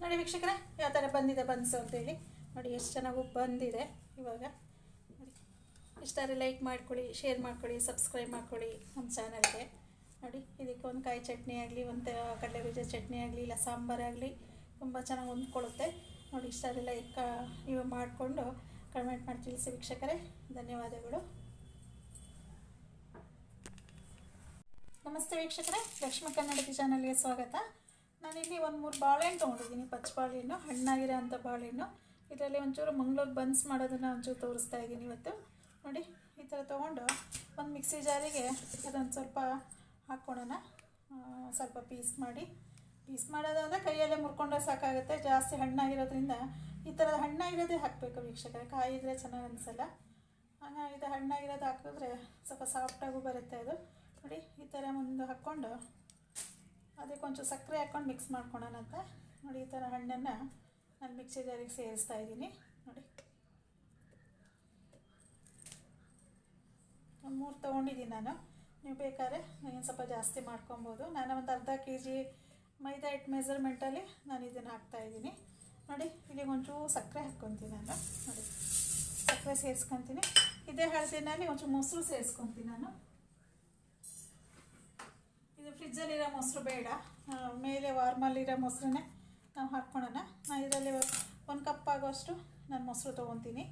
ನೋಡಿ ವೀಕ್ಷಕರೇ, ಯಾವ ಥರ ಬಂದಿದೆ ಬನ್ಸು ಅಂತೇಳಿ. ನೋಡಿ ಎಷ್ಟು ಚೆನ್ನಾಗೂ ಬಂದಿದೆ ಇವಾಗ. ನೋಡಿ ಇಷ್ಟಾದ್ರೆ ಲೈಕ್ ಮಾಡ್ಕೊಳ್ಳಿ, ಶೇರ್ ಮಾಡ್ಕೊಳ್ಳಿ, ಸಬ್ಸ್ಕ್ರೈಬ್ ಮಾಡ್ಕೊಳ್ಳಿ ನಮ್ಮ ಚಾನಲ್ಗೆ. ನೋಡಿ, ಇದಕ್ಕೆ ಒಂದು ಕಾಯಿ ಚಟ್ನಿ ಆಗಲಿ, ಒಂದು ಕಡಲೆ ಬೀಜ ಚಟ್ನಿ ಆಗಲಿ, ಇಲ್ಲ ಸಾಂಬಾರಾಗಲಿ ತುಂಬ ಚೆನ್ನಾಗಿ ಹೊಂದ್ಕೊಳ್ಳುತ್ತೆ. ನೋಡಿ ಇಷ್ಟಾದ್ರೆ ಲೈಕ್ ನೀವು ಮಾಡಿಕೊಂಡು ಕಮೆಂಟ್ ಮಾಡಿ ತಿಳಿಸಿ ವೀಕ್ಷಕರೇ. ಧನ್ಯವಾದಗಳು. ನಮಸ್ತೆ ವೀಕ್ಷಕರೇ, ಲಕ್ಷ್ಮೀ ಕನ್ನಡತಿ ಚಾನಲ್ಗೆ ಸ್ವಾಗತ. ನಾನಿಲ್ಲಿ ಒಂದು ಮೂರು ಬಾಳೆಹಣ್ಣು ತೊಗೊಂಡಿದ್ದೀನಿ, ಪಚ್ಚ ಬಾಳೆಹಣ್ಣು, ಹಣ್ಣಾಗಿರೋ ಅಂಥ ಬಾಳೆಹಣ್ಣು. ಇದರಲ್ಲಿ ಒಂಚೂರು ಮಂಗ್ಳೂರು ಬನ್ಸ್ ಮಾಡೋದನ್ನು ಒಂಚೂರು ತೋರಿಸ್ತಾ ಇದ್ದೀನಿ ಇವತ್ತು. ನೋಡಿ, ಈ ಥರ ತೊಗೊಂಡು ಒಂದು ಮಿಕ್ಸಿ ಜಾರಿಗೆ ಅದೊಂದು ಸ್ವಲ್ಪ ಹಾಕ್ಕೊಳೋಣ. ಸ್ವಲ್ಪ ಪೀಸ್ ಮಾಡಿ. ಪೀಸ್ ಮಾಡೋದಾದರೆ ಕೈಯಲ್ಲೇ ಮುರ್ಕೊಂಡ್ರೆ ಸಾಕಾಗುತ್ತೆ, ಜಾಸ್ತಿ ಹಣ್ಣಾಗಿರೋದ್ರಿಂದ ಈ ಥರದ ಹಣ್ಣಾಗಿರೋದೇ ಹಾಕಬೇಕು ವೀಕ್ಷಕರೆ ಕಾಯಿ ಇದ್ರೆ ಚೆನ್ನಾಗಿ ಅನಿಸಲ್ಲ. ಹಾಗಾಗಿ ಇದು ಹಣ್ಣಾಗಿರೋದು ಹಾಕಿದ್ರೆ ಸ್ವಲ್ಪ ಸಾಫ್ಟಾಗೂ ಬರುತ್ತೆ ಅದು. ನೋಡಿ, ಈ ಥರ ಒಂದು ಹಾಕ್ಕೊಂಡು ಅದಕ್ಕೆ ಒಂಚೂರು ಸಕ್ಕರೆ ಹಾಕ್ಕೊಂಡು ಮಿಕ್ಸ್ ಮಾಡ್ಕೊಳೋಣಂತ ನೋಡಿ, ಈ ಥರ ಹಣ್ಣನ್ನು ನಾನು ಮಿಕ್ಸಿ ಜಾರಿಗೆ ಸೇರಿಸ್ತಾ ಇದ್ದೀನಿ. ನೋಡಿ. ಮೂರು ತೊಗೊಂಡಿದ್ದೀನಿ ನಾನು. ನೀವು ಬೇಕಾದ್ರೆ ಏನು ಸ್ವಲ್ಪ ಜಾಸ್ತಿ ಮಾಡ್ಕೊಬೋದು. ನಾನು ಒಂದು ಅರ್ಧ ಕೆ ಜಿ ಮೈದಾ ಹಿಟ್ಟು ಮೆಸರ್ಮೆಂಟಲ್ಲಿ ನಾನು ಇದನ್ನು ಹಾಕ್ತಾಯಿದ್ದೀನಿ ನೋಡಿ, ಇಲ್ಲಿಗೆ ಒಂಚೂರು ಸಕ್ಕರೆ ಹಾಕ್ಕೊತೀನಿ ನಾನು. ನೋಡಿ. ಸಕ್ಕರೆ ಸೇರಿಸ್ಕೊತೀನಿ. ಇದೇ ಹಳದಿನಲ್ಲಿ ಒಂಚೂರು ಮೊಸರು ಸೇರಿಸ್ಕೊತೀನಿ ನಾನು. ಫ್ರಿಜ್ಜಲ್ಲಿರೋ ಮೊಸರು ಬೇಡ. ಮೇಲೆ ವಾರ್ಮಲ್ಲಿರೋ ಮೊಸರನ್ನೇ ನಾವು ಹಾಕ್ಕೊಳ್ಳೋಣ ನಾನು ಇದರಲ್ಲಿ ಒಂದು ಕಪ್ ಆಗೋಷ್ಟು ನಾನು ಮೊಸರು ತೊಗೊತೀನಿ.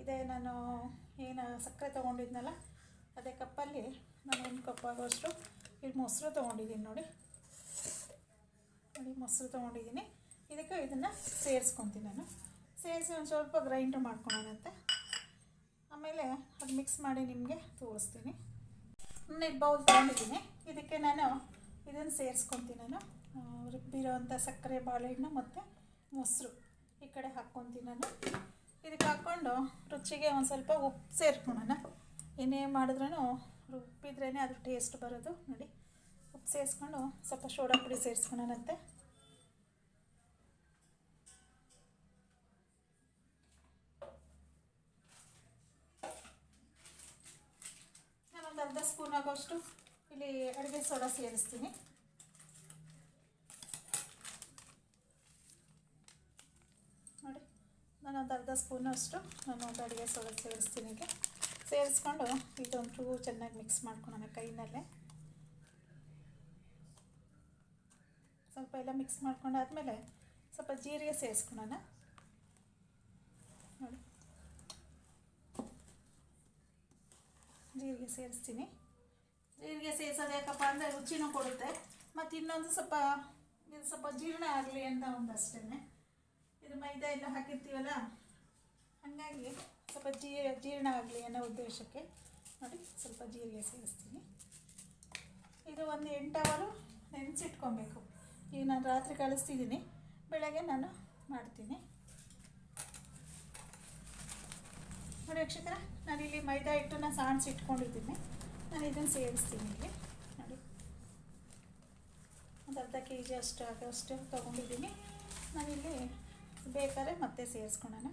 ಇದೇ ನಾನು ಏನು ಸಕ್ಕರೆ ತೊಗೊಂಡಿದ್ನಲ್ಲ, ಅದೇ ಕಪ್ಪಲ್ಲಿ ನಾನು ಒಂದು ಕಪ್ ಆಗೋಷ್ಟು ಇಲ್ಲಿ ಮೊಸರು ತೊಗೊಂಡಿದ್ದೀನಿ ನೋಡಿ. ನೋಡಿ, ಮೊಸರು ತೊಗೊಂಡಿದ್ದೀನಿ. ಇದಕ್ಕೆ ಇದನ್ನು ಸೇರಿಸ್ಕೊತೀನಿ ನಾನು. ಸೇರಿಸಿ ಒಂದು ಸ್ವಲ್ಪ ಗ್ರೈಂಡ್ ಮಾಡ್ಕೊಳ್ಳೋಣಂತೆ ಆಮೇಲೆ ಅದು ಮಿಕ್ಸ್ ಮಾಡಿ ನಿಮಗೆ ತೋರಿಸ್ತೀನಿ. ನಾನು ಬೌಲ್ ತೊಗೊಂಡಿದ್ದೀನಿ. ಇದಕ್ಕೆ ನಾನು ಇದನ್ನು ಸೇರಿಸ್ಕೊತೀನಿ ನಾನು. ರುಬ್ಬಿರೋವಂಥ ಸಕ್ಕರೆ ಬಾಳೆಹಣ್ಣು ಮತ್ತು ಮೊಸರು ಈ ಕಡೆ ಹಾಕ್ಕೊತೀನಿ ನಾನು. ಇದಕ್ಕೆ ಹಾಕ್ಕೊಂಡು ರುಚಿಗೆ ಒಂದು ಸ್ವಲ್ಪ ಉಪ್ಪು ಸೇರ್ಕೊಳೋಣ. ಏನೇ ಮಾಡಿದ್ರೂ ರುಬ್ಬಿದ್ರೇ ಅದ್ರ ಟೇಸ್ಟ್ ಬರೋದು. ನೋಡಿ, ಉಪ್ಪು ಸೇರಿಸ್ಕೊಂಡು ಸ್ವಲ್ಪ ಸೋಡಾ ಪುಡಿ ಸೇರಿಸ್ಕೊಳೋಣಂತೆ. ನಾನೊಂದು ಅರ್ಧ ಸ್ಪೂನ್ ಆಗೋಷ್ಟು ಇಲ್ಲಿ ಅಡುಗೆ ಸೋಡಾ ಸೇರಿಸ್ತೀನಿ. ನೋಡಿ, ನಾನು ಒಂದು ಅರ್ಧ ಸ್ಪೂನ್ ಅಷ್ಟು ನಾನು ಒಂದು ಅಡುಗೆ ಸೋಡಾ ಸೇರಿಸ್ತೀನಿ ಈಗ. ಸೇರಿಸ್ಕೊಂಡು ಇದೊಂಚೂರು ಚೆನ್ನಾಗಿ ಮಿಕ್ಸ್ ಮಾಡ್ಕೊಳೋಣ ಕೈನಲ್ಲೇ. ಸ್ವಲ್ಪ ಎಲ್ಲ ಮಿಕ್ಸ್ ಮಾಡ್ಕೊಂಡಾದ್ಮೇಲೆ ಸ್ವಲ್ಪ ಜೀರಿಗೆ ಸೇರಿಸ್ಕೊಳೋಣ ನೋಡಿ. ಜೀರಿಗೆ ಸೇರಿಸ್ತೀನಿ. ಜೀರಿಗೆ ಸೇರಿಸೋದು ಯಾಕಪ್ಪ ಅಂದರೆ ರುಚಿನೂ ಕೊಡುತ್ತೆ. ಮತ್ತು ಇನ್ನೊಂದು ಸ್ವಲ್ಪ, ಇದು ಸ್ವಲ್ಪ ಜೀರ್ಣ ಆಗಲಿ ಅಂತ ಒಂದು ಅಷ್ಟೇ ಇದು ಮೈದಾ ಎಲ್ಲ ಹಾಕಿರ್ತೀವಲ್ಲ, ಹಾಗಾಗಿ ಸ್ವಲ್ಪ ಜೀ, ಜೀರ್ಣ ಆಗಲಿ ಅನ್ನೋ ಉದ್ದೇಶಕ್ಕೆ ನೋಡಿ ಸ್ವಲ್ಪ ಜೀರಿಗೆ ಸೇರಿಸ್ತೀನಿ. ಇದು ಒಂದು ಎಂಟು ಅವರು ನೆನೆಸಿಟ್ಕೊಬೇಕು. ಈಗ ನಾನು ರಾತ್ರಿ ಕಳಿಸ್ತಿದ್ದೀನಿ. ಬೆಳಗ್ಗೆ ನಾನು ಮಾಡ್ತೀನಿ. ನೋಡಿ ವೀಕ್ಷಕರ, ನಾನಿಲ್ಲಿ ಮೈದಾ ಹಿಟ್ಟನ್ನ ಸಾಣಿಸಿ ಇಟ್ಕೊಂಡಿದ್ದೀನಿ ನಾನು ಇದನ್ನು ಸೇರಿಸ್ತೀನಿ ಇಲ್ಲಿ. ನೋಡಿ. ಒಂದು ಅರ್ಧ ಕೆ ಜಿ ಅಷ್ಟು ಆಗೋಷ್ಟು ತೊಗೊಂಡಿದ್ದೀನಿ. ನಾನಿಲ್ಲಿ ಬೇಕಾದ್ರೆ ಮತ್ತೆ ಸೇರಿಸ್ಕೊಳ್ಳೋಣ.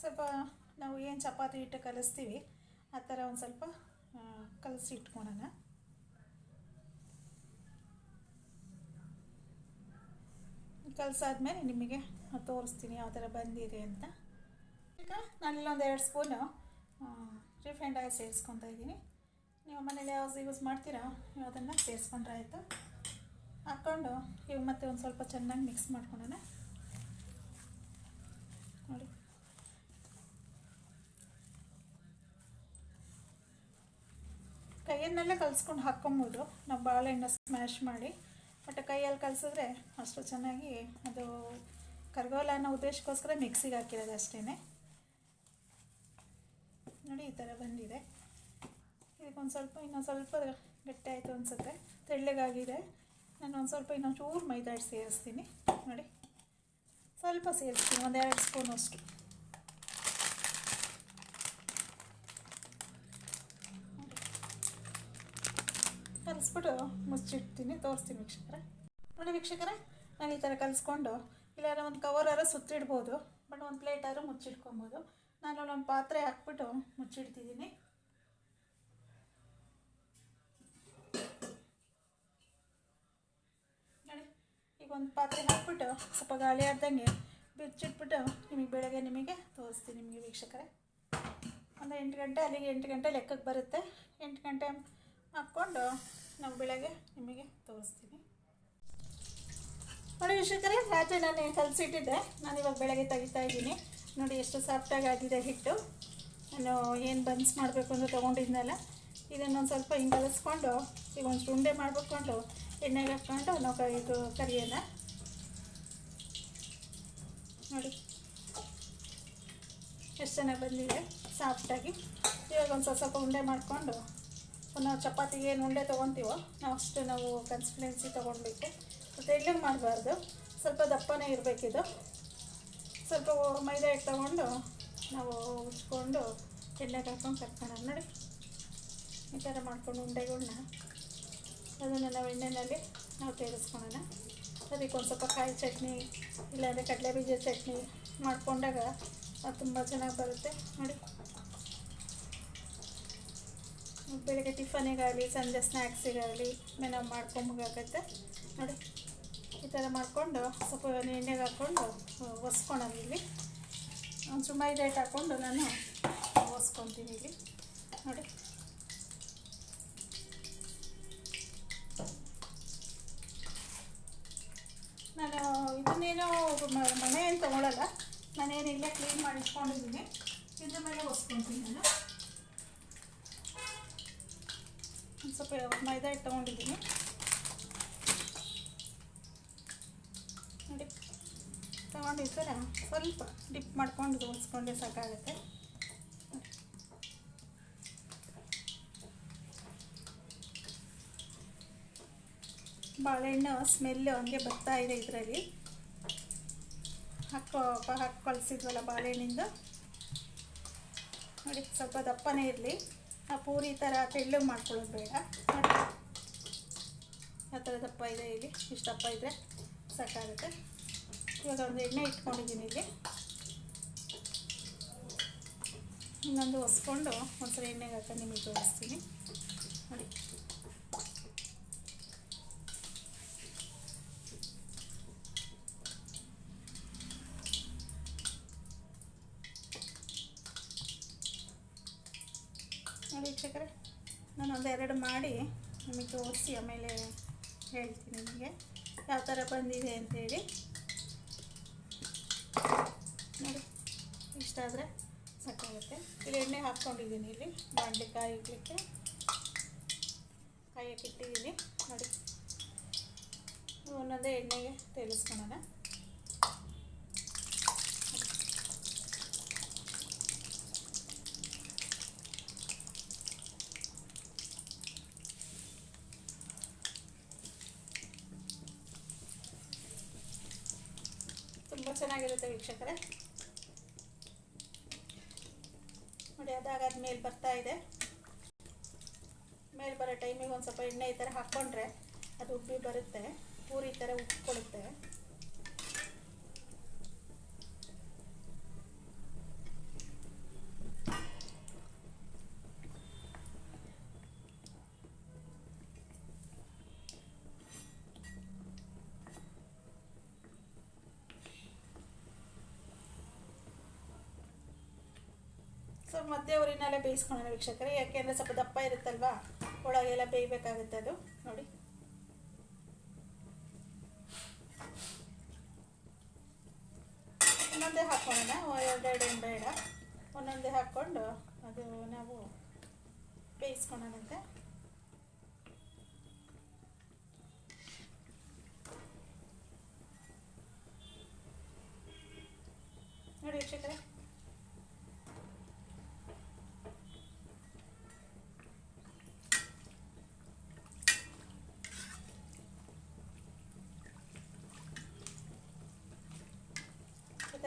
ಸ್ವಲ್ಪ ನಾವು ಏನು ಚಪಾತಿ ಹಿಟ್ಟು ಕಲಿಸ್ತೀವಿ, ಆ ಥರ ಒಂದು ಸ್ವಲ್ಪ ಕಲಸಿ ಇಟ್ಕೊಳ್ಳೋಣ. ಕಲಸಾದ್ಮೇಲೆ ನಿಮಗೆ ತೋರಿಸ್ತೀನಿ ಯಾವ ಥರ ಬಂದಿದೆ ಅಂತ. ಈಗ ನಾನಿಲ್ಲೊಂದು ಎರಡು ಸ್ಪೂನು ರಿಫೈಂಡ್ ಆಯಿಲ್ ಸೇರಿಸ್ಕೊತಾ ಇದ್ದೀನಿ. ನೀವು ಮನೇಲಿ ಯಾವ್ದು ಯೂಸ್ ಮಾಡ್ತೀರಾ? ನೀವು ಅದನ್ನು ಸೇರಿಸ್ಕೊಂಡ್ರೆ ಆಯಿತು? ಹಾಕ್ಕೊಂಡು ಇವು ಮತ್ತೆ ಒಂದು ಸ್ವಲ್ಪ ಚೆನ್ನಾಗಿ ಮಿಕ್ಸ್ ಮಾಡ್ಕೊಳ್ಳೋಣ ನೋಡಿ. ಕೈಯನ್ನೆಲ್ಲ ಕಲಿಸ್ಕೊಂಡು ಹಾಕ್ಕೊಬೋದು. ನಾವು ಬಾಳೆಹಣ್ಣು ಸ್ಮ್ಯಾಶ್ ಮಾಡಿ. ಬಟ್ ಕೈಯಲ್ಲಿ ಕಲಿಸಿದ್ರೆ ಅಷ್ಟು ಚೆನ್ನಾಗಿ ಅದು ಕರ್ಗೋಲ ಅನ್ನೋ ಉದ್ದೇಶಕ್ಕೋಸ್ಕರ ಮಿಕ್ಸಿಗೆ ಹಾಕಿರೋದು ಅಷ್ಟೇ ನೋಡಿ ಈ ಥರ ಬಂದಿದೆ. ಇದಕ್ಕೊಂದು ಸ್ವಲ್ಪ ಇನ್ನೊಂದು ಸ್ವಲ್ಪ ಗಟ್ಟಿ ಆಯಿತು ಅನಿಸುತ್ತೆ. ತೆಳ್ಳಗಾಗಿದೆ. ನಾನು ಒಂದು ಸ್ವಲ್ಪ ಇನ್ನೊಂದು ಚೂರು ಮೈದಾ ಹಿಟ್ಟು ಸೇರಿಸ್ತೀನಿ. ನೋಡಿ. ಸ್ವಲ್ಪ ಸೇರಿಸ್ತೀನಿ. ಒಂದು ಎರಡು ಸ್ಪೂನ್ ಅಷ್ಟು. ಕಲಿಸ್ಬಿಟ್ಟು ಮುಚ್ಚಿಡ್ತೀನಿ. ತೋರಿಸ್ತೀನಿ ವೀಕ್ಷಕರೇ. ನೋಡಿ ವೀಕ್ಷಕರೇ, ನಾನು ಈ ಥರ ಕಲಿಸ್ಕೊಂಡು ಇಲ್ಲಾರ ಒಂದು ಕವರಾರ ಸುತ್ತಿಡ್ಬೋದು. ಬಟ್ ಒಂದು ಪ್ಲೇಟಾದ್ರೂ ಮುಚ್ಚಿಟ್ಕೊಬೋದು. ನಾನು ಒಂದು ಪಾತ್ರೆ ಹಾಕ್ಬಿಟ್ಟು ಮುಚ್ಚಿಡ್ತಿದ್ದೀನಿ ನೋಡಿ ಈಗ ಒಂದು ಪಾತ್ರೆ ಹಾಕ್ಬಿಟ್ಟು ಸ್ವಲ್ಪ ಗಾಳಿ ಆಡ್ದಂಗೆ ಬಿಚ್ಚಿಟ್ಬಿಟ್ಟು ನಿಮಗೆ ಬೆಳಗ್ಗೆ ನಿಮಗೆ ತೋರಿಸ್ತೀನಿ ನಿಮಗೆ ವೀಕ್ಷಕರೇ. ಒಂದು ಎಂಟು ಗಂಟೆ ಅಲ್ಲಿಗೆ ಎಂಟು ಗಂಟೆ ಲೆಕ್ಕಕ್ಕೆ ಬರುತ್ತೆ. ಎಂಟು ಗಂಟೆ ಹಾಕ್ಕೊಂಡು ನಾವು ಬೆಳಗ್ಗೆ ನಿಮಗೆ ತೋರಿಸ್ತೀನಿ. ನೋಡಿ ವೀಕ್ಷಕರೇ, ರಾತ್ರಿ ನಾನು ಕಲಸಿಟ್ಟಿದ್ದೆ. ನಾನು ಇವಾಗ ಬೆಳಗ್ಗೆ ತೆಗಿತಾ ಇದ್ದೀನಿ. ನೋಡಿ ಎಷ್ಟು ಸಾಫ್ಟಾಗಿ ಆಗಿದೆ ಹಿಟ್ಟು. ನಾನು ಏನು ಬನ್ಸ್ ಮಾಡಬೇಕು ಅಂತ ತೊಗೊಂಡಿದ್ನಲ್ಲ ಇದನ್ನೊಂದು ಸ್ವಲ್ಪ ಹಿಂಗೆ ಕಲಿಸ್ಕೊಂಡು ಈಗ ಒಂದು ಉಂಡೆ ಮಾಡ್ಬಿಟ್ಕೊಂಡು ಎಣ್ಣೆಗೆ ಹಾಕ್ಕೊಂಡು ನಾವು ಇದು ಕರಿಯೋಣ ನೋಡಿ. ಎಷ್ಟು ಚೆನ್ನಾಗಿ ಬಂದಿದೆ ಸಾಫ್ಟಾಗಿ ಇವಾಗ ಒಂದು ಸ್ವಲ್ಪ ಸ್ವಲ್ಪ ಉಂಡೆ ಮಾಡಿಕೊಂಡು ನಾವು ಚಪಾತಿಗೆ ಏನು ಉಂಡೆ ತೊಗೊತೀವೋ ನಾವು ಅಷ್ಟು ನಾವು ಕನ್ಸಿಸ್ಟೆನ್ಸಿ ಮತ್ತು ಎಳ್ಳಿಗೆ ಮಾಡಬಾರ್ದು. ಸ್ವಲ್ಪ ದಪ್ಪನೇ ಇರಬೇಕಿದು. ಸ್ವಲ್ಪ ಮೈದಾ ಹಿಟ್ಟು ತೊಗೊಂಡು, ನಾವು ಉಜ್ಕೊಂಡು ಎಣ್ಣೆಗೆ ಹಾಕ್ಕೊಂಡು ಕಟ್ಕೊಳ್ಳೋಣ ನೋಡಿ. ಈ ಥರ ಮಾಡ್ಕೊಂಡು ಉಂಡೆಗಳನ್ನ ಅದನ್ನು ನಾವು ಎಣ್ಣೆಯಲ್ಲಿ ನಾವು ತೇರಿಸ್ಕೊಳ್ಳೋಣ. ಅದಕ್ಕೆ ಒಂದು ಸ್ವಲ್ಪ ಕಾಯಿ ಚಟ್ನಿ, ಇಲ್ಲಾಂದರೆ ಕಡಲೆ ಬೀಜ ಚಟ್ನಿ ಮಾಡಿಕೊಂಡಾಗ ಅದು ತುಂಬ ಚೆನ್ನಾಗಿ ಬರುತ್ತೆ. ನೋಡಿ. ಬೆಳಗ್ಗೆ ಟಿಫನಿಗಾಗಲಿ, ಸಂಜೆ ಸ್ನ್ಯಾಕ್ಸಿಗಾಗಲಿ ನಾವು ಮಾಡ್ಕೊಂಬಾಗತ್ತೆ ನೋಡಿ. ಈ ಥರ ಮಾಡಿಕೊಂಡು ಸ್ವಲ್ಪ ಎಣ್ಣೆಗೆ ಹಾಕ್ಕೊಂಡು ಒಸ್ಕೊಳೋಣ ಇಲ್ಲಿ. ಒಂದು ಮೈದಾ ಹಿಟ್ಟು ಹಾಕ್ಕೊಂಡು ನಾನು ಒಸ್ಕೊತೀನಿ ಇಲ್ಲಿ. ನೋಡಿ ನಾನು ಇದನ್ನೇನು ಮನೆ ಏನು ತೊಗೊಳಲ್ಲ. ನಾನೇನು ಕ್ಲೀನ್ ಮಾಡಿ ಇಟ್ಕೊಂಡಿದ್ದೀನಿ. ಇದ್ರ ಮೇಲೆ ಒಸ್ಕೊತೀನಿ ನಾನು. ಒಂದು ಸ್ವಲ್ಪ ಮೈದಾ ಹಿಟ್ಟು ತೊಗೊಂಡಿದ್ದೀನಿ. ನೋಡಿ ತೊಗೊಂಡಿದ್ದರ ಸ್ವಲ್ಪ ಡಿಪ್ ಮಾಡ್ಕೊಂಡು ಒಸ್ಕೊಂಡೆ ಸಾಕಾಗುತ್ತೆ. ಬಾಳೆಹಣ್ಣು, ಸ್ಮೆಲ್ಲು ಹಂಗೆ ಬರ್ತಾ ಇದೆ ಇದರಲ್ಲಿ. ಹಾಕೋ ಹಾಕಿ ಕಳಿಸಿದ್ವಲ್ಲ ಬಾಳೆಹಣ್ಣಿಂದ? ನೋಡಿ, ಸ್ವಲ್ಪ ದಪ್ಪನೇ ಇರಲಿ. ಆ ಪೂರಿ ಥರ ತೆಳ್ಳು ಮಾಡ್ಕೊಳ್ಳೋದು ಬೇಡ. ಆ ಥರ ದಪ್ಪ ಇದೆ ಇಲ್ಲಿ. ಇಷ್ಟು ದಪ್ಪ ಇದ್ದರೆ ಸಾಕಾಗುತ್ತೆ. ಇವಾಗ ಒಂದು ಎಣ್ಣೆ ಇಟ್ಕೊಂಡಿದ್ದೀನಿ ಇಲ್ಲಿ. ಇನ್ನೊಂದು ಒಸ್ಕೊಂಡು ಒಂದ್ಸಲ ಎಣ್ಣೆಗೆ ಹಾಕಿ ನಿಮಗೆ ತೋರಿಸ್ತೀನಿ. ನೋಡಿ ನೋಡಿ ವೀಕ್ಷಕರೇ, ನಾನು ಒಂದೆರಡು ಮಾಡಿ ನಿಮಗೆ ತೋರಿಸಿ, ಆಮೇಲೆ ಹೇಳ್ತೀನಿ ನಿಮಗೆ. ಯಾವ ಥರ ಬಂದಿದೆ ಅಂತೇಳಿ. ನೋಡಿ, ಇಷ್ಟ ಆದರೆ ಸಾಕಾಗುತ್ತೆ. ಇಲ್ಲಿ ಎಣ್ಣೆ ಹಾಕ್ಕೊಂಡಿದ್ದೀನಿ ಇಲ್ಲಿ ಬಾಣಲೆ ಕಾಯಿ ಇಡ್ಲಿಕ್ಕೆ. ಕಾಯಕ್ಕೆ ಇಟ್ಟಿದ್ದೀನಿ ನೋಡಿ, ಒಂದೊಂದೇ ಎಣ್ಣೆಗೆ ತೇಲಿಸ್ಕೊಳ್ಳೋಣ. ಚೆನ್ನಾಗಿರುತ್ತೆ ವೀಕ್ಷಕರೇ. ನೋಡಿ, ಅದಾಗಾದ ಮೇಲೆ ಬರ್ತಾ ಇದೆ. ಮೇಲೆ ಬರೋ ಟೈಮಿಗೆ ಒಂದು ಸ್ವಲ್ಪ ಎಣ್ಣೆ ಈ ಥರ ಹಾಕ್ಕೊಂಡ್ರೆ ಅದು ಉಬ್ಬಿ ಬರುತ್ತೆ. ಪೂರಿ ಥರ ಉಬ್ಕೊಳುತ್ತೆ ಸ್ವಲ್ಪ ಮತ್ತೆ ಊರಿನಲ್ಲೇ ಬೇಯಿಸ್ಕೊಳ್ಳೋಣ ವೀಕ್ಷಕರೇ. ಯಾಕೆಂದರೆ ಸ್ವಲ್ಪ ದಪ್ಪ ಇರುತ್ತಲ್ವಾ? ಒಳಗೆಲ್ಲ ಬೇಯಬೇಕಾಗುತ್ತೆ ಅದು. ನೋಡಿ. ಒಂದೊಂದೇ ಹಾಕ್ಕೊಳ್ಳೋಣ ಏನು ಬೇಡ. ಒಂದೊಂದೇ ಹಾಕ್ಕೊಂಡು ಅದು ನಾವು ಬೇಯಿಸ್ಕೊಳ್ಳೋಣಂತೆ. ನೋಡಿ ವೀಕ್ಷಕರೇ.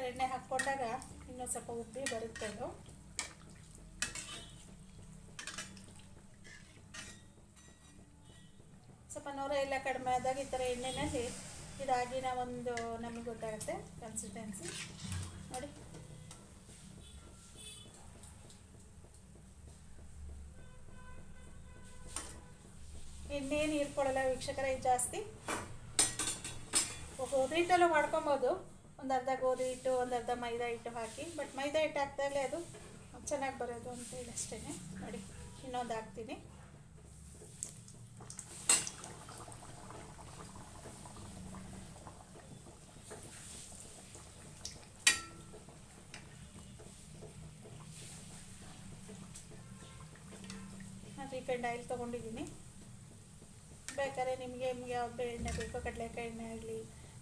ಎಣ್ಣೆ ಹಾಕ್ಕೊಂಡಾಗ ಇನ್ನೂ ಸ್ವಲ್ಪ ಉಬ್ಬಿ ಬರುತ್ತೆ ಅದು. ಸ್ವಲ್ಪ ನೂರ ಎಲ್ಲ ಕಡಿಮೆ ಆದಾಗ ಈ ಥರ ಎಣ್ಣೆನಲ್ಲಿ ಇದಾಗಿನ ಒಂದು ನಮಗೆ ಗೊತ್ತಾಗುತ್ತೆ ಕನ್ಸಿಸ್ಟೆನ್ಸಿ ನೋಡಿ. ಇನ್ನೇನು ಹೀರ್ಕೊಳ್ಳಲ್ಲ ವೀಕ್ಷಕರ, ಇದು ಜಾಸ್ತಿ. ಹಿಟ್ಟಲ್ಲೂ ಮಾಡ್ಕೊಬೋದು. ಒಂದು ಅರ್ಧ ಗೋಧಿ ಹಿಟ್ಟು, ಒಂದು ಅರ್ಧ ಮೈದಾ ಹಿಟ್ಟು ಹಾಕಿ ಬಟ್ ಮೈದಾ ಹಿಟ್ಟು ಹಾಕ್ದಾಗಲೇ ಅದು ಚೆನ್ನಾಗಿ ಬರೋದು ಅಂತೇಳಿ ಅಷ್ಟೇ ನೋಡಿ, ಇನ್ನೊಂದು ಹಾಕ್ತೀನಿ. ರೀಫೈಂಡ್ ಆಯಿಲ್ ತೊಗೊಂಡಿದ್ದೀನಿ. ಬೇಕಾದ್ರೆ ನಿಮಗೆ ನಿಮಗೆ ಯಾವ ಎಣ್ಣೆ ಬೇಕೋ, ಕಡಲೆಕಾಯಿ ಎಣ್ಣೆ ಆಗಲಿ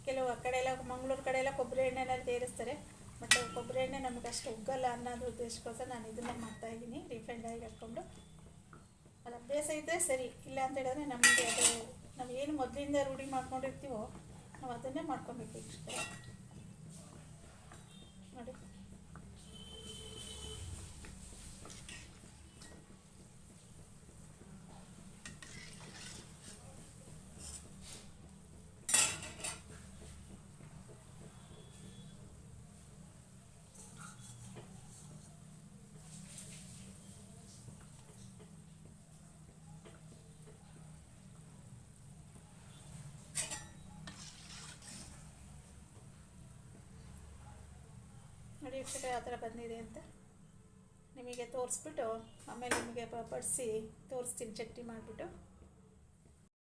ಕೆಲವು ಆ ಕಡೆ ಎಲ್ಲ ಮಂಗಳೂರು ಕಡೆ ಎಲ್ಲ ಕೊಬ್ಬರಿ ಎಣ್ಣೆನ ತೇರಿಸ್ತಾರೆ ಬಟ್ ಕೊಬ್ಬರಿ ಎಣ್ಣೆ ನಮ್ಗೆ ಅಷ್ಟು ಉಗ್ಗಲ್ಲ ಅನ್ನೋದು ಉದ್ದೇಶಕ್ಕೋಸ್ಕರ ನಾನು ಇದನ್ನೇ ಮಾಡ್ತಾಯಿದ್ದೀನಿ ರೀಫೈಂಡ್ ಆಗಿ ಹಾಕ್ಕೊಂಡು. ಅದು ಅಭ್ಯಾಸ ಇದ್ದರೆ ಸರಿ, ಇಲ್ಲ ಅಂತ ಹೇಳಿದ್ರೆ ನಮಗೆ ಅದು, ನಾವು ಏನು ಮೊದಲಿಂದ ರೂಢಿ ಮಾಡ್ಕೊಂಡಿರ್ತೀವೋ ನಾವು ಅದನ್ನೇ ಮಾಡ್ಕೊಬೇಕು ಇಷ್ಟೇ ನೋಡಿ ನೋಡಿ ವೀಕ್ಷಕರೇ ಯಾವ ಥರ ಬಂದಿದೆ ಅಂತ ನಿಮಗೆ ತೋರಿಸ್ಬಿಟ್ಟು ಆಮೇಲೆ ನಿಮಗೆ ಬಡಿಸಿ ತೋರಿಸ್ತೀನಿ ಚಟ್ನಿ ಮಾಡಿಬಿಟ್ಟು.